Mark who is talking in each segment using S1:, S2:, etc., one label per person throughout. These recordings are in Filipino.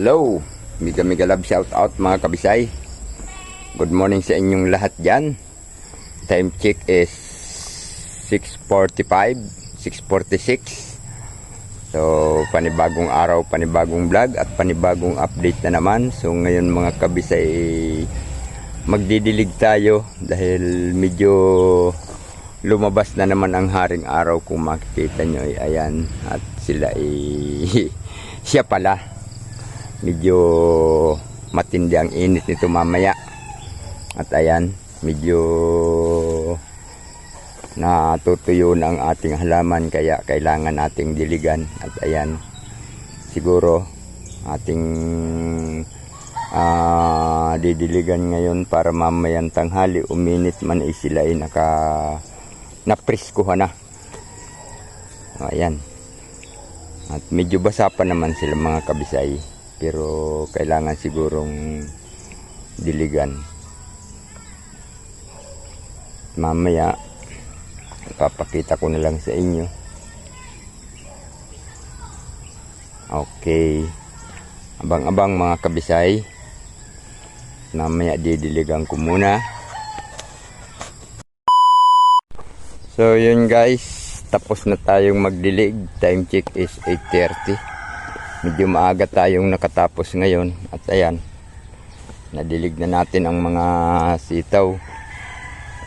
S1: Hello, mega mega love shout out mga kabisay. Good morning sa inyong lahat dyan. Time check is 6.45, 6.46. So, panibagong araw, panibagong vlog at panibagong update na naman. So, ngayon mga kabisay, magdidilig tayo dahil medyo lumabas na naman ang haring araw kung makikita nyo. ay Ayan, at sila ay siya pala medyo matindi ang init nito mamaya. At ayan medyo natutuyo na ang ating halaman kaya kailangan nating diligan. At ayan siguro ating ah, didiligan ngayon para mamayang tanghali uminit man ay sila ay naka napriskuhan na. Ayan. At medyo basa pa naman sila mga kabisay pero kailangan sigurong diligan. Mamaya papakita ko na lang sa inyo. Okay. Abang-abang mga kabisay. Mamaya didiligan ko muna. So yun guys. Tapos na tayong magdilig. Time check is 8.30 medyo maaga tayong nakatapos ngayon. At ayan nadilig na natin ang mga sitaw.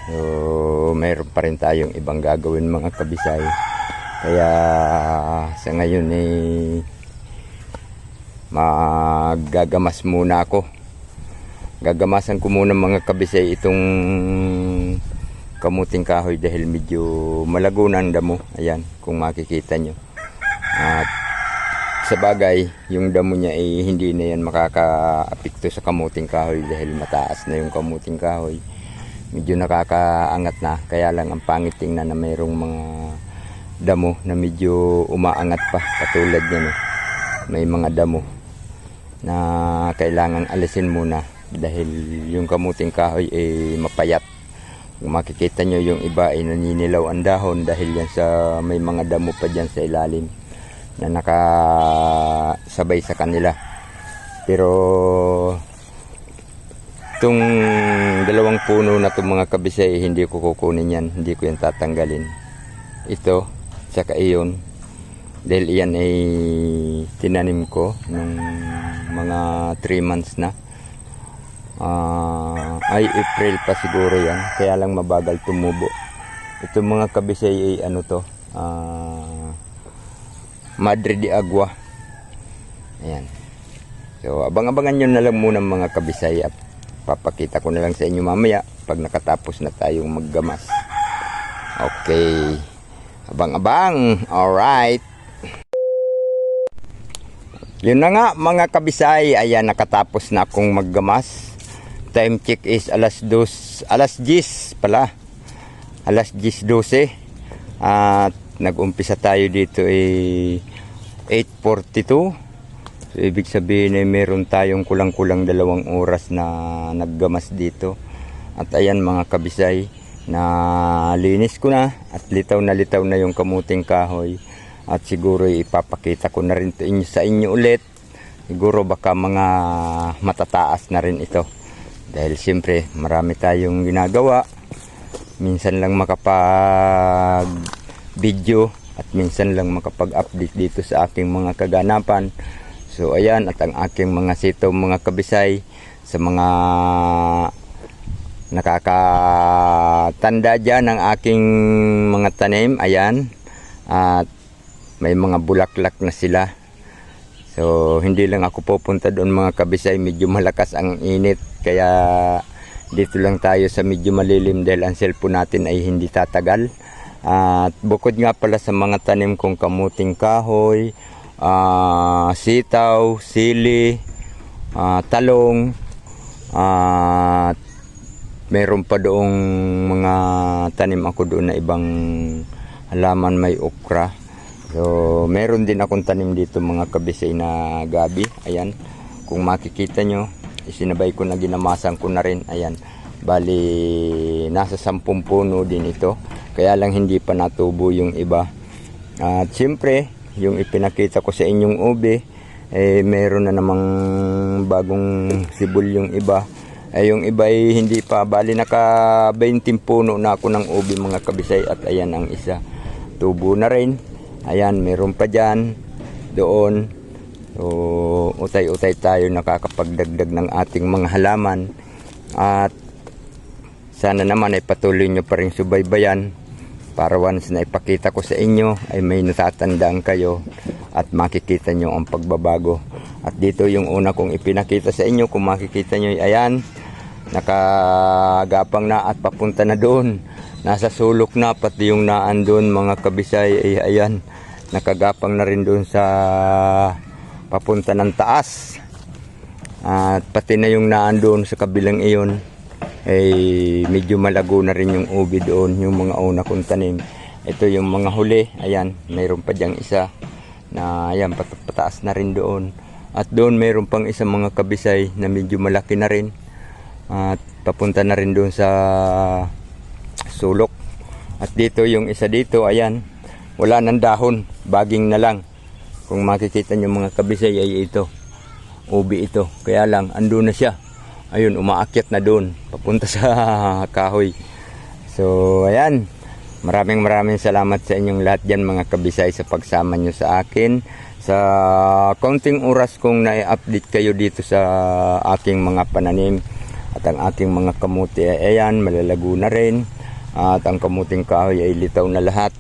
S1: So mayroon pa rin tayong ibang gagawin mga kabisay. Kaya sa ngayon eh magagamas muna ako. Gagamasan ko muna mga kabisay itong kamuting kahoy dahil medyo malago na ang damo. Ayan kung makikita nyo. At sa bagay, yung damo niya ay hindi na yan makaka-apekto sa kamuting kahoy dahil mataas na yung kamuting kahoy. Medyo nakakaangat na, kaya lang ang pangit tingnan na mayroong mga damo na medyo umaangat pa katulad niya. No? May mga damo na kailangan alisin muna dahil yung kamuting kahoy ay mapayat. Kung makikita nyo yung iba ay naninilaw ang dahon dahil yan sa may mga damo pa dyan sa ilalim na nakasabay sa kanila. Pero itong dalawang puno na itong mga kabisay, hindi ko kukunin yan. Hindi ko yan tatanggalin. Ito, saka iyon. Dahil iyan ay tinanim ko nung mga 3 months na. Ah, ay April pa siguro yan. Kaya lang mabagal tumubo. Itong mga kabisay ay ano to. Ah, Madre de Agua. Ayan. So, abang-abangan nyo na lang muna mga kabisay papakita ko na lang sa inyo mamaya pag nakatapos na tayong maggamas. Okay. Abang-abang. Alright. Yun na nga mga kabisay. Ayan, nakatapos na akong maggamas. Time check is alas 2, alas 10 pala. Alas 10.12. At nag-umpisa tayo dito ay 8.42 so ibig sabihin ay meron tayong kulang-kulang dalawang oras na naggamas dito. At ayan mga kabisay na linis ko na at litaw na litaw na yung kamuting kahoy. At siguro ipapakita ko na rin inyo, sa inyo ulit. Siguro baka mga matataas na rin ito. Dahil siyempre marami tayong ginagawa. Minsan lang makapag video at minsan lang makapag-update dito sa aking mga kaganapan. So ayan at ang aking mga sitaw mga kabisay sa mga nakakatanda dyan ng aking mga tanim. Ayan at may mga bulaklak na sila. So hindi lang ako pupunta doon mga kabisay. Medyo malakas ang init kaya dito lang tayo sa medyo malilim dahil ang cellphone natin ay hindi tatagal. At bukod nga pala sa mga tanim kong kamuting kahoy, ah, sitaw, sili, ah, talong, at meron pa doong mga tanim ako doon na ibang halaman may okra. So, meron din akong tanim dito mga kabisay na gabi. Ayan, kung makikita nyo, isinabay ko na ginamasan ko na rin. Ayan, bali nasa sampung puno din ito. Kaya lang hindi pa natubo yung iba. At siyempre, yung ipinakita ko sa inyong ube, eh meron na namang bagong sibol yung iba. Eh yung iba ay hindi pa bali naka 20 puno na ako ng ubi mga kabisay at ayan ang isa. Tubo na rin. Ayan, meron pa dyan. Doon. So, utay-utay tayo nakakapagdagdag ng ating mga halaman. At sana naman ay patuloy nyo pa rin subaybayan para once na ipakita ko sa inyo ay may natatandaan kayo at makikita nyo ang pagbabago. At dito yung una kong ipinakita sa inyo kung makikita nyo ayan nakagapang na at papunta na doon. Nasa sulok na pati yung naan doon mga kabisay ay ayan nakagapang na rin doon sa papunta ng taas. At pati na yung naan doon sa kabilang iyon ay medyo malago na rin yung ubi doon, yung mga una kong tanim. Ito yung mga huli, ayan, mayroon pa diyang isa na ayan, pat na rin doon. At doon mayroon pang isang mga kabisay na medyo malaki na rin. At papunta na rin doon sa sulok. At dito yung isa dito, ayan, wala nang dahon, baging na lang. Kung makikita nyo mga kabisay ay ito, ubi ito. Kaya lang, andun na siya ayun, umaakyat na doon, papunta sa kahoy. So, ayan, maraming maraming salamat sa inyong lahat dyan mga kabisay sa pagsama nyo sa akin. Sa konting oras kong na-update kayo dito sa aking mga pananim at ang aking mga kamuti ay ayan, malalago na rin. At ang kamuting kahoy ay litaw na lahat.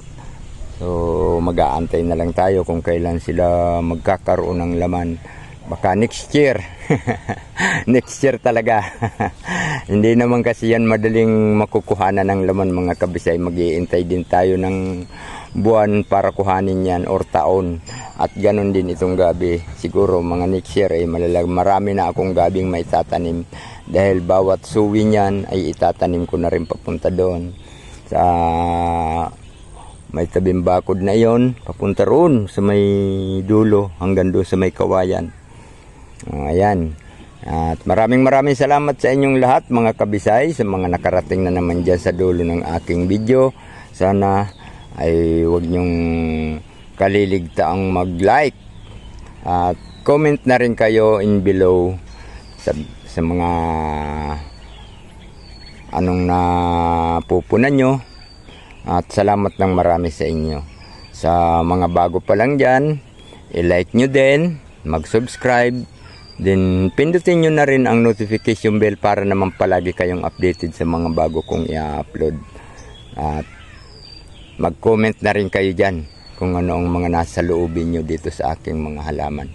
S1: So, mag-aantay na lang tayo kung kailan sila magkakaroon ng laman. Baka next year. next year talaga. Hindi naman kasi yan madaling makukuhanan ng laman mga kabisay. Mag-iintay din tayo ng buwan para kuhanin yan or taon. At ganon din itong gabi. Siguro mga next year ay malalag. Marami na akong gabing may tatanim. Dahil bawat suwi niyan ay itatanim ko na rin papunta doon. Sa may tabing bakod na yon papunta roon sa may dulo hanggang doon sa may kawayan. Oh, ayan. At maraming maraming salamat sa inyong lahat mga kabisay sa mga nakarating na naman dyan sa dulo ng aking video. Sana ay huwag nyong kaliligtaang mag-like at comment na rin kayo in below sa, sa mga anong napupunan nyo at salamat ng marami sa inyo. Sa mga bago pa lang dyan, i-like nyo din, mag-subscribe, Then, pindutin nyo na rin ang notification bell para naman palagi kayong updated sa mga bago kong i-upload. At mag-comment na rin kayo dyan kung ano ang mga nasa loobin nyo dito sa aking mga halaman.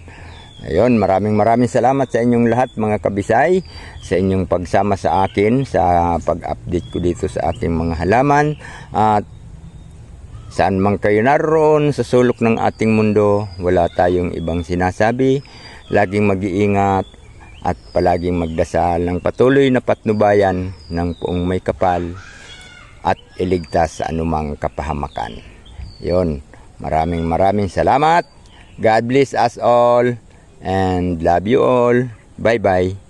S1: Ayun, maraming maraming salamat sa inyong lahat mga kabisay, sa inyong pagsama sa akin sa pag-update ko dito sa aking mga halaman. At saan man kayo naroon sa sulok ng ating mundo, wala tayong ibang sinasabi laging mag-iingat at palaging magdasal ng patuloy na patnubayan ng puong may kapal at iligtas sa anumang kapahamakan. Yon, maraming maraming salamat. God bless us all and love you all. Bye-bye.